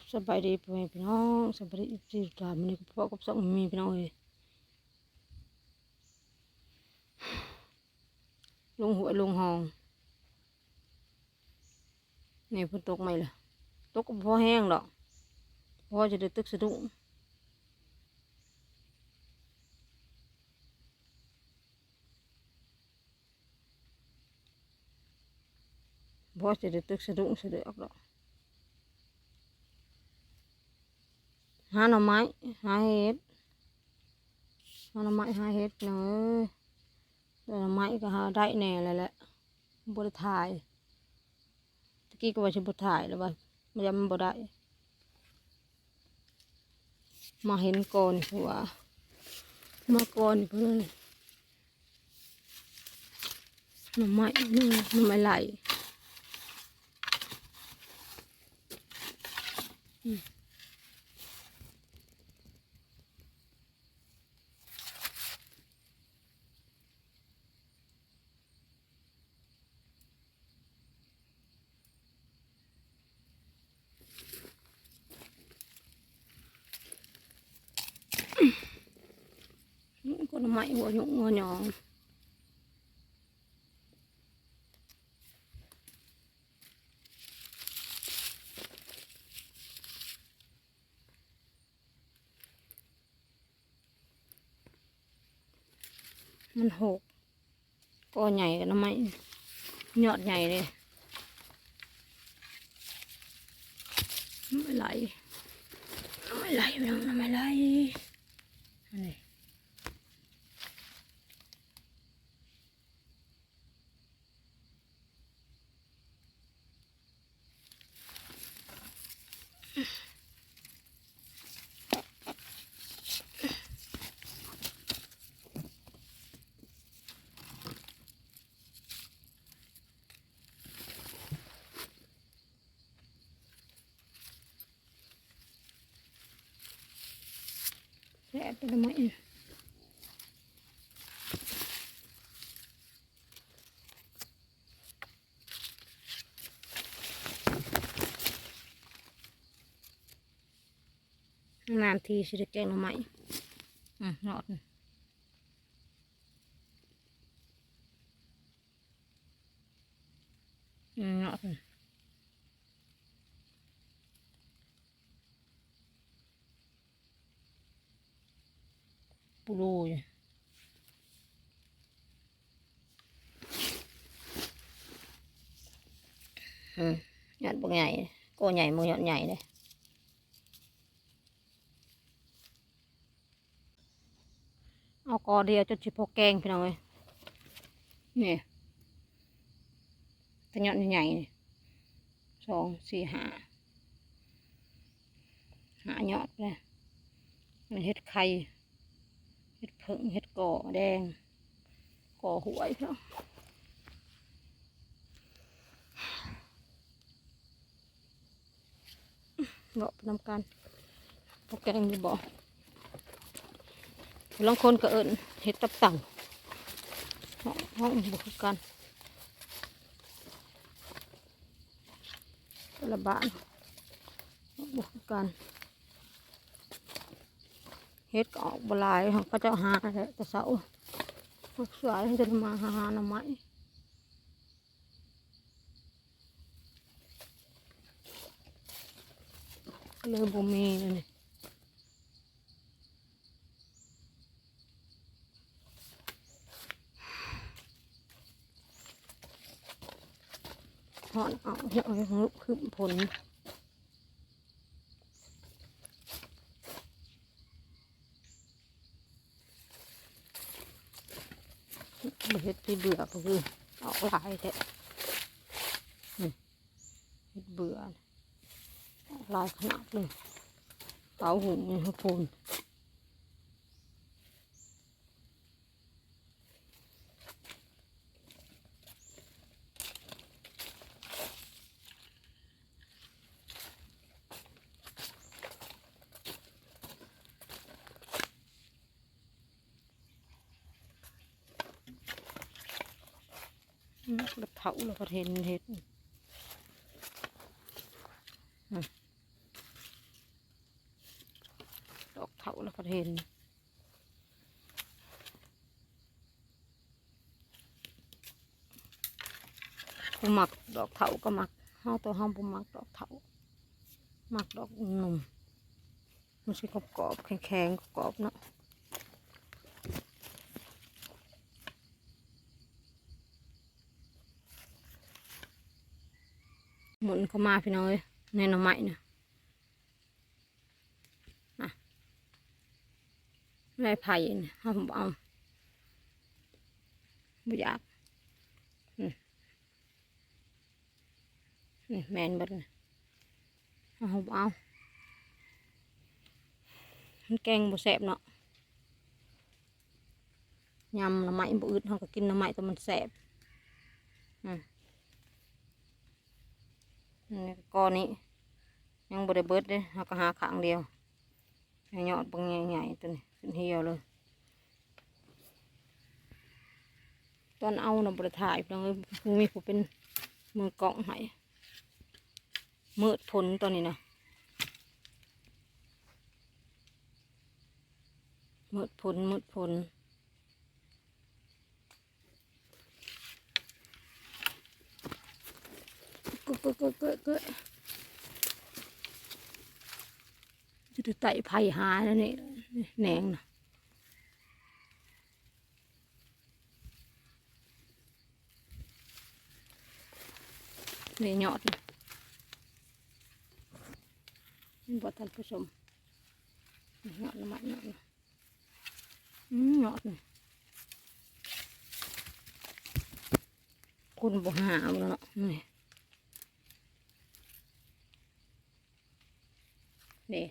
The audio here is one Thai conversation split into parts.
บสบายดีพ่อแม่พี่น้องสบายดีจีตามมันนี่พ่อกับสองมีพี่น้องเลยลงหัวลงหองนี่พิ่นตกไหมล่ะตกก็บ่พอแห้งดอกพอจะได้ตึกสะดุ้งพอจะได้ตึกสะดุ้งสะเดือกดอก หาหน่อไม้หาเห็ดหาหน่อไม้หาเห็ดเนอะหน่อไม้ก็หาได้แน่เลยแหละบริถ่ายตะกี้ก็ว่าจะบริถ่ายแล้วว่ามันยังบ่ได้มาเห็นก่อนคือว่ามาก่อนเพื่อนหน่อไม้นี่หน่อไม้ไหลอไม้ หัวหยงหัวหยองมันหกก็ใหญ่กันหน่อ ไม้ยอดใหญ่เลยไม่ไหลไม่ไหลไม่ไหลไม่ไหลอันนี้ แซ่บไปทำไมนานทีสิได้แกงหน่อไม้อืมนอดอืมนอด ปูโรยอืมยอดบกใหญ่โกใหญ่มือยอดใหญ่เลยเอากอเดียว เห็ดเผิงเห็ดก่อแดง ก่อหวยพี่น้องเลาะนำกันพอแกงอยู่บ่ลางคนก็เอิญเห็ดตับต่าห้องห้องบุกกันแต่ละบ้านบุกกัน เห็ดก็ออกบลายเขาก็จะหาแหละแต่เสาหักสวยจะมาหาหน่อไม้เลยบ่มีนี่ถอนเอาเห็ดเอาให้ลุกขึ้นผลบ่ เฮ็ดที่เบื่อก็คือออกหลายแท้เฮ็ดเบื่อหลายขนาดเลยเตาหุงนี่ทุกคน แล้วเผาแล้วก็เห็นเห็ดดอืมเถาแล้วก็เห็นผู้หมักดอกเถาก็หมักเฮาตัวเฮาผู้หมักดอกเถาหมักดอกหนุ่มมันสิกรอบกรอบๆแข็งๆกรอบเนาะหมุน เข้ามาพี่น้อยในหน่อไม้นะนะไม้ไผ่เนี่ยเอาผมเอาไม่อยากนี่แมนบัดนะเอาผมเอามันแกงบ่แสบเนาะยำหน่อไม้บ่อืดเขาก็กินหน่อไม้แต่มันแสบอืม นี่ก้อนนี้ ยังบริเบิดเลยเราก็หาขางเดียวให้ยอดบางใหญ่ๆตัวนี้ขึ้นเหี่ยวเลยตอนเอาเราบริถ่ายพี่น้องเอ้ยผู้มีผู้เป็นมือกล่องให้มืดผลตอนนี้นะมืดผลมืดผล กึกกึกกึกกึกกึกจะไต่ไผ่หาแล้วนี่แหนงนะนี่ยอดนะนี่บอทันผู้ชมยอดละมันยอดนะยอดนี่คุณบ่หาแล้วเนาะนี่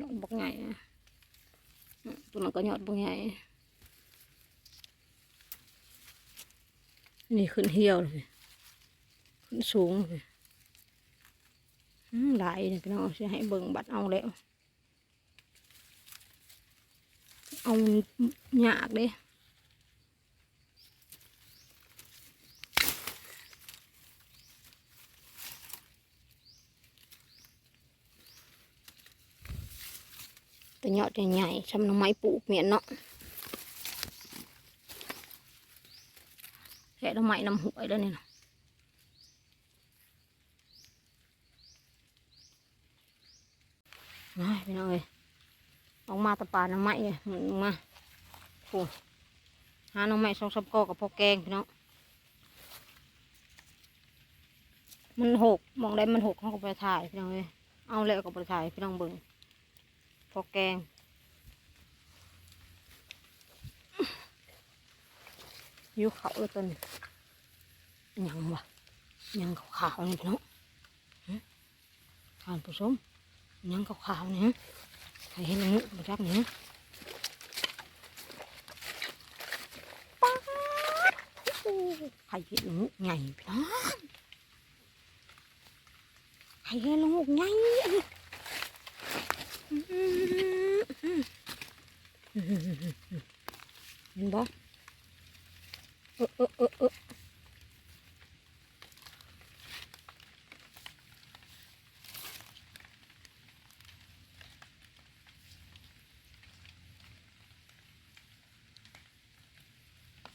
ยอดบักใหญ่อะอื มตัวนั้นก็ยอดบักใหญ่นี่ขึ้นเหี่ยวเลยขึ้นสูงเลยอืมหลายเนี่ยพี่น้องจะให้เบิ่งบัดเอาแล้วเอาหยากเด้ ยอดใหญ่ๆชำน้ำไม้ปลูกเมียนเนาะแค่น้ำไม้น้ำหวยแล้วเนี่ยนะมาพี่น้องเอ้ยออกมาตะปาน้ำไม้เลยหมุนมาโอ้หาน้ำไม้สองสับกอกับพอแกงพี่น้องมันหกมองได้มันหกเขาก็ไปถ่ายพี่น้องเอ้ยเอาแล้วก็ไปถ่ายพี่น้องเบิ่ง พอแกงอยูเขาเลยต้นยังวะยังขาวๆนี่พี่น้องฮะทานผู้ชมยังขาวๆนี่ฮะใครเห็นหงูมาจักนี่ฮะป๊าโอ้ใครเห็นหงูใหญ่พี่น้องใครเห็นหงูใหญ่ เห็นบ่เออเออเออเออ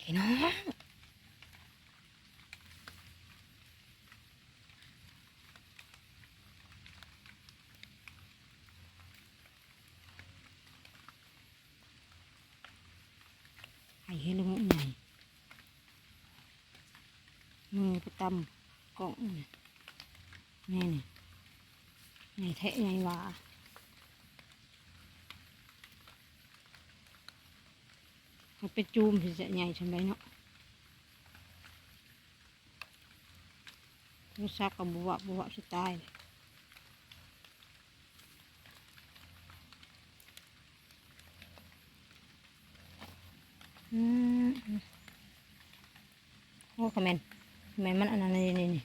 พี่น้อง ไข่เห็นแล้วมันใหญ่มือไปตำกล่องนี่นี่นี่ใหญ่แทะใหญ่ว่ามันไปจูมที่จะใหญ่ทำไรเนาะรสชาติกับบัวบัวสไตล์เลย โอ้คอมเมนต์คอมเมนต์มันอันนั้นนี่นี่นี่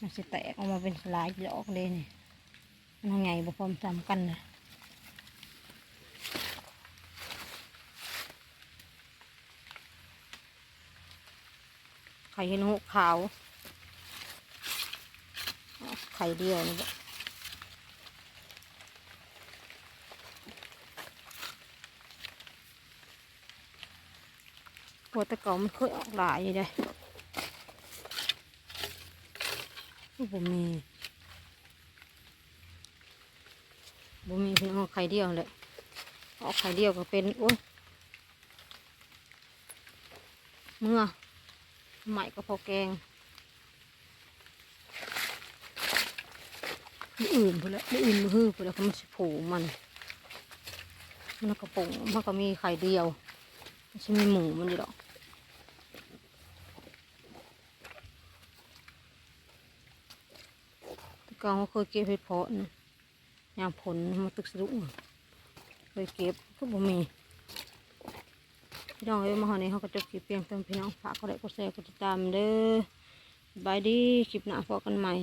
มันจะแตกออกมาเป็นลายดอกเลยนี่มันใหญ่บ่พร้อมจำกันเลยไข่เห็นหูขาว ไข่เดียวนี่บ่ ปวตะเก่ามันเคยออกหลายอยู่เลยบ่มีบ่มีเพียงเอาไข่เดียวเลยออกไข่เดียวก็เป็นโอ้ยเมื่อใหม่ก็พอแกงมืออื่นพอแล้วมืออื่นมือฮื้อพอแล้วมันสิผล่มัน มันกระปุกมันก็มีไข่เดียว ไม่ใช่มีหมูมันอยู่หรอกแต่ก่อนเขาเคยเก็บเห็ดเพาะนะยามผลมาตึกสะดุ้งเคยเก็บก็บ่มีพี่น้องเอ้ยมาหอนี้เขาก็จบคลิปเพียงเท่านี้พี่น้องฝากกดไลค์กดแชร์กดติดตามเด้อบายดีคลิปหน้าพบกันใหม่